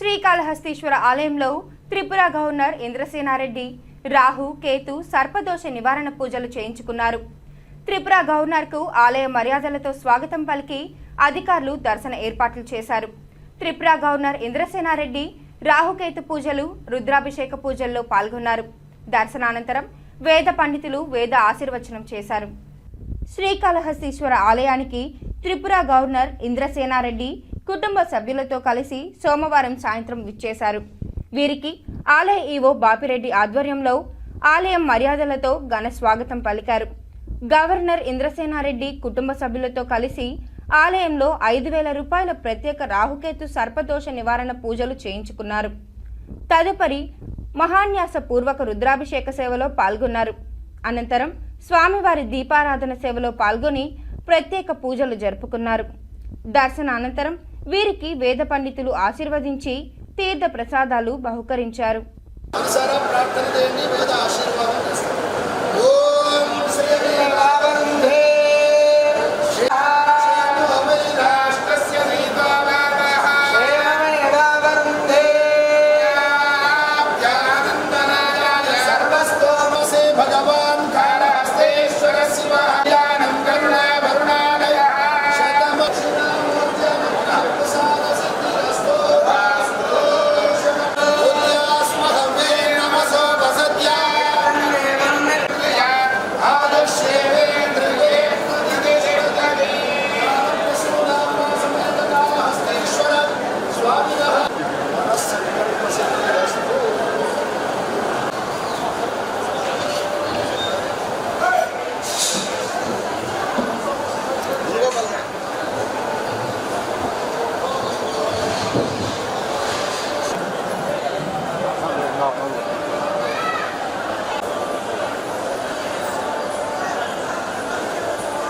శ్రీకాళహస్తీశ్వర ఆలయంలో త్రిపుర గవర్నర్ ఇంద్రసేనారెడ్డి రాహు కేతు సర్పదోష నివారణ పూజలు చేయించుకున్నారు. త్రిపుర గవర్నర్కు ఆలయ మర్యాదలతో స్వాగతం పలికి అధికారులు దర్శన ఏర్పాట్లు చేశారు. త్రిపుర గవర్నర్ ఇంద్రసేనారెడ్డి రాహుకేతు పూజలు రుద్రాభిషేక పూజల్లో పాల్గొన్నారు. దర్శనానంతరం వేద పండితులు వేద ఆశీర్వచనం చేశారు. శ్రీకాళహస్తీశ్వర ఆలయానికి త్రిపుర గవర్నర్ ఇంద్రసేనారెడ్డి కుటుంబ సభ్యులతో కలిసి సోమవారం సాయంత్రం విచ్చేశారు. వీరికి ఆలయ ఈవో బాపిరెడ్డి ఆధ్వర్యంలో ఆలయం మర్యాదలతో ఘన స్వాగతం పలికారు. గవర్నర్ ఇంద్రసేనారెడ్డి కుటుంబ సభ్యులతో కలిసి ఆలయంలో ఐదు వేల రూపాయల ప్రత్యేక రాహుకేతు సర్పదోష నివారణ పూజలు చేయించుకున్నారు. తదుపరి మహాన్యాస పూర్వక రుద్రాభిషేక సేవలో పాల్గొన్నారు. అనంతరం స్వామివారి దీపారాధన సేవలో పాల్గొని ప్రత్యేక పూజలు జరుపుకున్నారు. దర్శన అనంతరం వీరికి వేద పండితులు ఆశీర్వదించి తీర్థ ప్రసాదాలు బహుకరించారు. ప్రార్థన చేయండి వేద